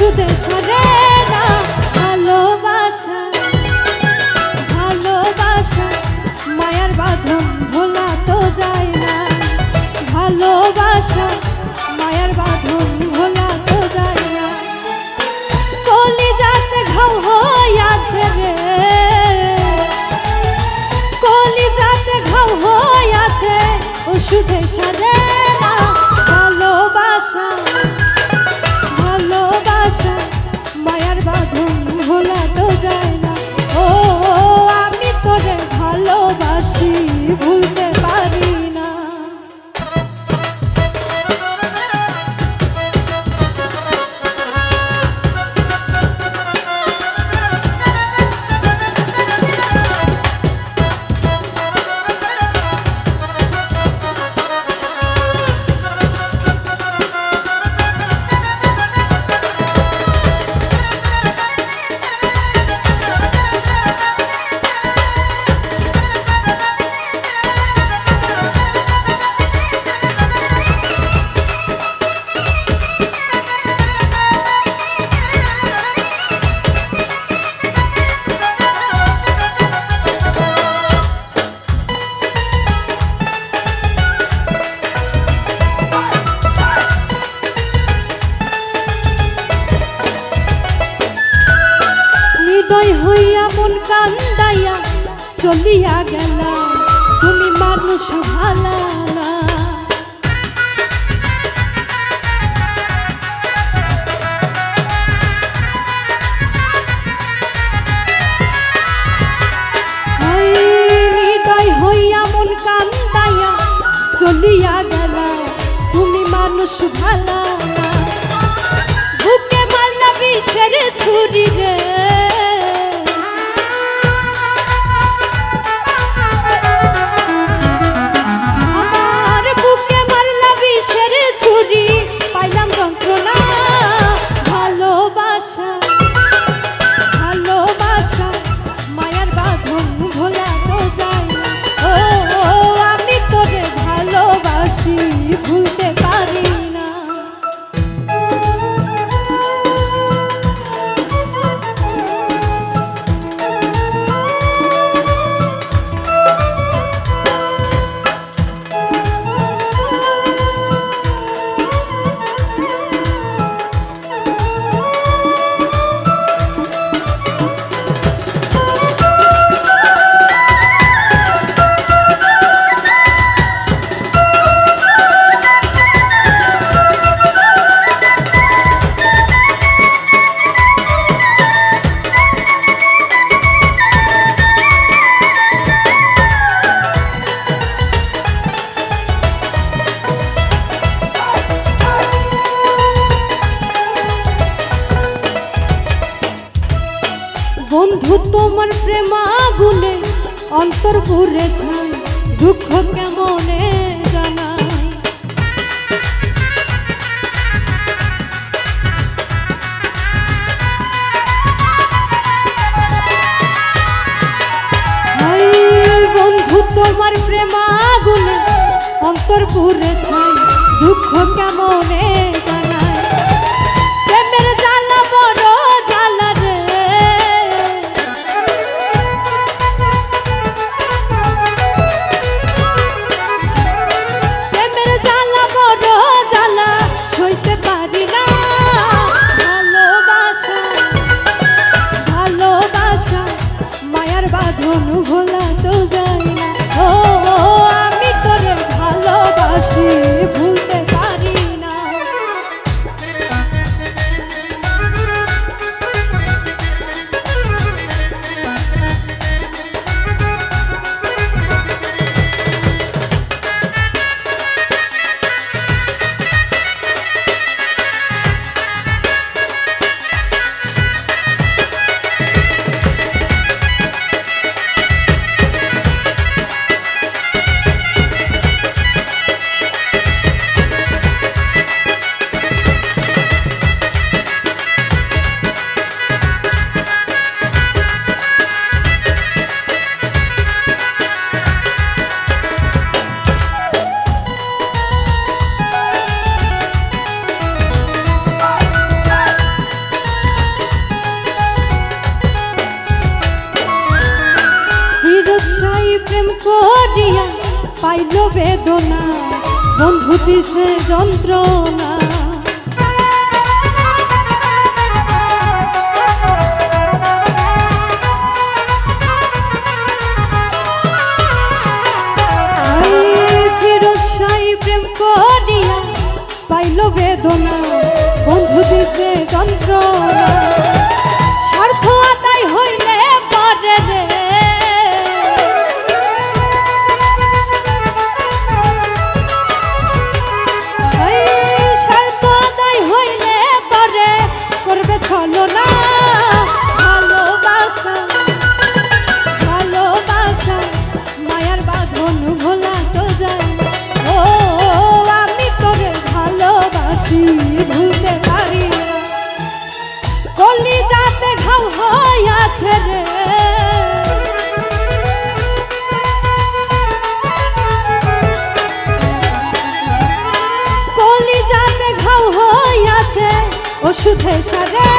শুধু সারা চলিয়া গেলা, তুমি মানুষ ভালা চলিয়া গেলা, তুমি মানুষ ভালা বুকে মারলা বিষের ছুরি রে। বন্ধু তোমার প্রেমা গুনে অন্তর পুরে ছাই দুঃখ কেমনে জানাই বন্ধু তোমার প্রেমা গুনে অন্তর পুরে ছাই দুঃখ কেমনে জানাই করিয়া পাইল বেদনা। বন্ধু দিছে যন্ত্রণা। বেদনা। বন্ধু দিছে যন্ত্রণা। কলি যাতে ঘাও হইয়াছে ওষুধে সারে